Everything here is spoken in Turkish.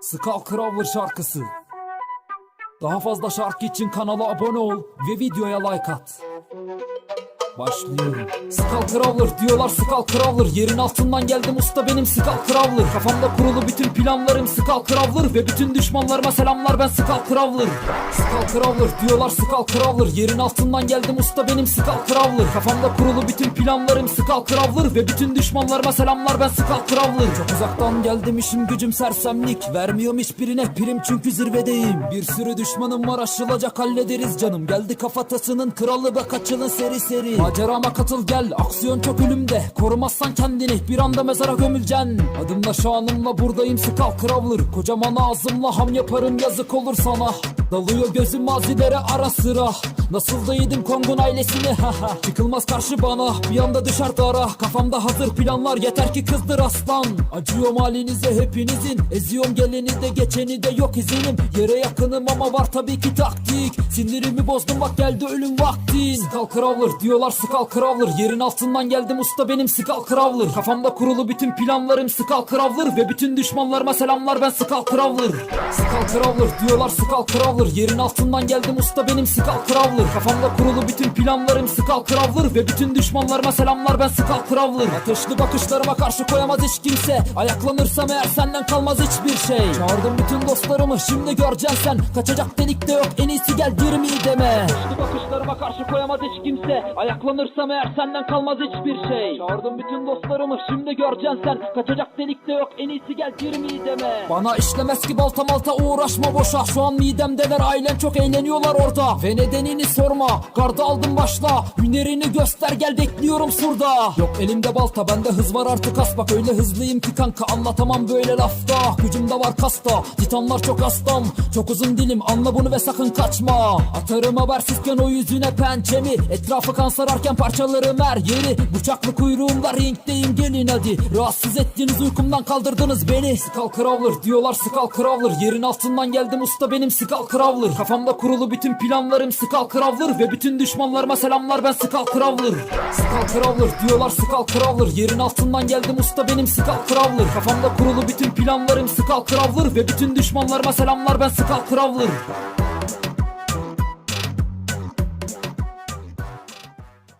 Skull Crawler şarkısı. Daha fazla şarkı için kanala abone ol ve videoya like at. Başlıyorum. Skull Crawler diyorlar Skull Crawler. Yerin altından geldim usta benim Skull Crawler. Kafamda kurulu bütün planlarım Skull Crawler. Ve bütün düşmanlarıma selamlar ben Skull Crawler. Skull Crawler diyorlar Skull Crawler. Yerin altından geldim usta benim Skull Crawler. Kafamda kurulu bütün planlarım Skull Crawler. Ve bütün düşmanlarıma selamlar ben Skull Crawler. Çok uzaktan geldim işim gücüm sersemlik. Vermiyorum hiçbirine prim çünkü zirvedeyim. Bir sürü düşmanım var aşılacak hallederiz canım. Geldi kafatasının kralı ve kaçılın seri seri Macerama katıl gel aksiyon çok ölümde Korumazsan kendini bir anda mezara gömüleceksin. Adımla şanımla buradayım Skull Crawler Kocaman ağzımla ham yaparım yazık olur sana Dalıyor gözüm mazilere ara sıra. Nasıl da yedim Kong'un ailesini? Çıkılmaz karşı bana. Bir anda düşer dara. Kafamda hazır planlar. Yeter ki kızdır aslan. Acıyorum halinize hepinizin. Eziyorum geleni de geçeni de yok izinim. Yere yakınım ama var tabii ki taktik. Sinirimi bozdum bak geldi ölüm vaktin Skull Crawler diyorlar Skull Crawler. Yerin altından geldim usta benim Skull Crawler. Kafamda kurulu bütün planlarım Skull Crawler. Ve bütün düşmanlarıma selamlar ben Skull Crawler. Skull Crawler diyorlar Skull Crawler Yerin altından geldim usta benim Skull Crawler. Kafamda kurulu bütün planlarım Skull Crawler. Ve bütün düşmanlarıma selamlar ben Skull Crawler. Ateşli bakışlarıma karşı koyamaz hiç kimse. Ayaklanırsam eğer senden kalmaz hiçbir şey. Çağırdım bütün dostlarımı şimdi göreceksin sen. Kaçacak delik de yok en iyisi gel girme deme. Ateşli bakışlarıma karşı koyamaz hiç kimse. Ayaklanırsam eğer senden kalmaz hiçbir şey. Çağırdım bütün dostlarımı şimdi göreceksin sen. Kaçacak delik de yok en iyisi gel girme deme. Bana işlemez ki balta malta uğraşma boşa. Şu an midemdeler ailem çok eğleniyorlar orada. Ve nedenini sorma garda aldım başla. Hünerini göster gel bekliyorum surda. Yok elimde balta bende hız var artık as. Bak Öyle hızlıyım ki kanka anlatamam böyle lafta. Gücümde var kasta titanlar çok hastam. Çok uzun dilim anla bunu ve sakın kaçma. Atarım habersizken o yüzüne pençemi. Etrafı kan sararken parçalarım her yeri. Bıçaklı kuyruğumla ringdeyim gelin hadi. Rahatsız ettiniz uykumdan kaldırdınız beni. Skull Crawler diyorlar Skull Crawler Yerin altından geldim usta benim Skull Crawler Kafamda kurulu bütün planlarım Skull Crawler Ve bütün düşmanlarıma selamlar ben Skull Crawler Skull Crawler diyorlar Skull Crawler Yerin altından geldim usta benim Skull Crawler Kafamda kurulu bütün planlarım Skull Crawler Ve bütün düşmanlarıma selamlar ben Skull Crawler